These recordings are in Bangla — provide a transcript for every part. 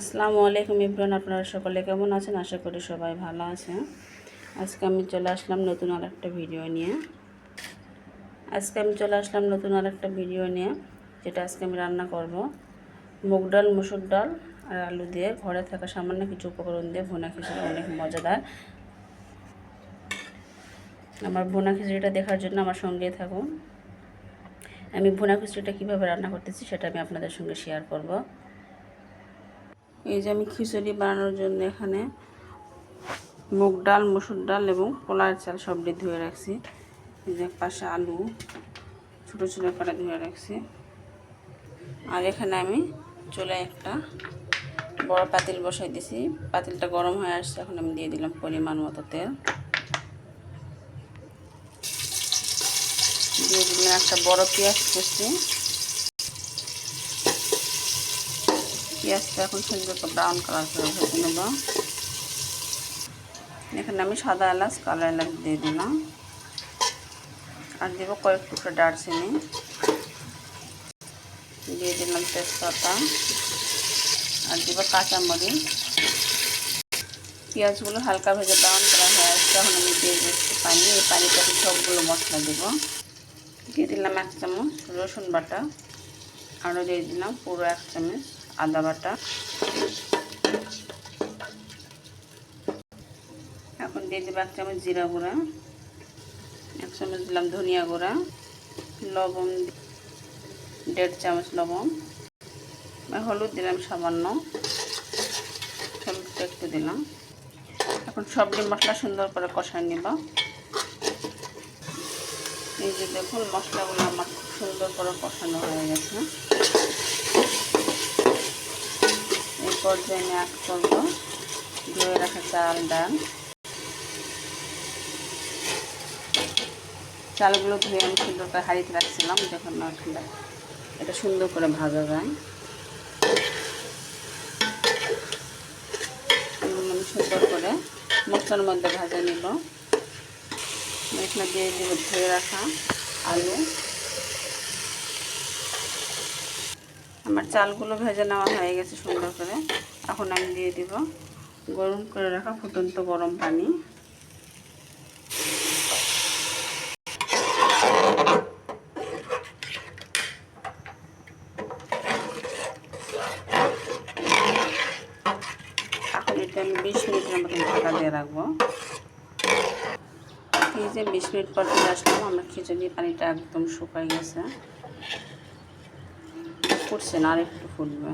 আসসালামু আলাইকুম ইব্রান, আপনারা সকলে কেমন আছেন? আশা করি সবাই ভালো আছেন। আজকে আমি চলে আসলাম নতুন আর একটা ভিডিও নিয়ে। আজকে আমি চলে আসলাম নতুন আর একটা ভিডিও নিয়ে, যেটা আজকে আমি রান্না করব। মুগ ডাল, মুসুর ডাল আর আলু দিয়ে ঘরে থাকা সামান্য কিছু উপকরণ দিয়ে ভুনা খিচুড়ি অনেক মজাদার। আমার ভুনা খিচুড়িটা দেখার জন্য আমার সঙ্গে থাকুন। আমি ভুনা খিচুড়িটা কীভাবে রান্না করতেছি সেটা আমি আপনাদের সঙ্গে শেয়ার করব। এই যে আমি খিচুড়ি বানানোর জন্য এখানে মুগ ডাল, মসুর ডাল এবং পোলার চাল সবটি ধুয়ে রাখছি। এই যে পাশে আলু, ছোটো ছোটো করে ধুয়ে রাখছি। আর এখানে আমি চলে একটা বড় পাতিল বসাই দিছি। পাতিলটা গরম হয়ে আসছে, এখন আমি দিয়ে দিলাম পরিমাণ মতো তেল। দিয়ে দিলাম একটা বড় পেঁয়াজ কুচি। পেঁয়াজটা এখন সুন্দর ব্রাউন কালার করে ভেজে নেব। এখানে আমি সাদা এলাচ, কালো এলাচ দিয়ে দিলাম। আর দেবো কয়েক টুকরো দারচিনি। দিয়ে দিলাম তেজপাতা। আর দেবো কাঁচামরিচ। পেঁয়াজগুলো হালকা ভেজে ব্রাউন করা হয়ে আসছে, এখন আমি দিয়ে দিচ্ছি পানি। এই পানিটাতে সবগুলো মশলা দেবো। দিয়ে দিলাম এক চামচ রসুন বাটা। আরও দিয়ে দিলাম পুরো এক চামচ। আদা বাটা। এখন দিয়ে দেবো এক চামচ জিরা গুঁড়া, এক চামচ দিলাম ধনিয়া গুঁড়া, লবণ দেড় চামচ লবণ হলুদ দিলাম সামান্য, হলুদটা একটু দিলাম। এখন সবজি মশলা সুন্দর করে কষায় নিব। এই যে দেখুন মশলাগুলো আমার খুব সুন্দর করে কষানো হয়ে গেছে এই পর্যায়ে আমি অ্যাড করব। ধুয়ে রাখা চাল, ডাল। চালগুলো ধুয়ে আমি সুন্দর করে হাঁড়িতে রাখছিলাম, যখন এটা সুন্দর করে ভাজা যায়। আমি সুন্দর করে মশলার মধ্যে ভাজা নিব। এখানে দিয়ে দেবো ধুয়ে রাখা আলু। আমার চালগুলো ভেজে নেওয়া হয়ে গেছে সুন্দর করে। এখন আমি দিয়ে দিব গরম করে রাখা ফুটন্ত গরম পানি। এখন এটা আমি বিশ মিনিটের মতো ঢাকা দিয়ে রাখব। যে বিশ মিনিট পর ফিরে আসলাম, আমার খিচুড়ি পানিটা একদম শুকাই গেছে। ফুটছে আর একটু ফুটবে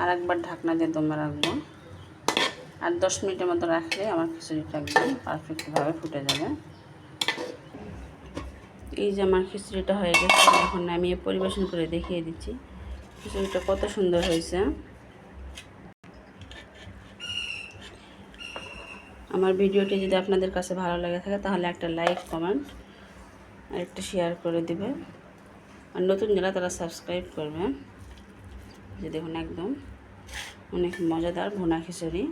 আর একবার ঢাকনা দিয়ে দমে রাখব। আর দশ মিনিটের মতো রাখলে আমার খিচুড়িটা একদম পারফেক্টভাবে ফুটে যাবে। এই যে আমার খিচুড়িটা হয়ে গেছে, এখন আমি পরিবেশন করে দেখিয়ে দিচ্ছি খিচুড়িটা কত সুন্দর হয়েছে। আমার ভিডিওটি যদি আপনাদের কাছে ভালো লাগে থাকে, তাহলে একটা লাইক, কমেন্ট আর একটা শেয়ার করে দেবে। আর নতুন যারা তারা সাবস্ক্রাইব করবে। যে দেখুন একদম অনেক মজাদার ভুনা খিচুড়ি।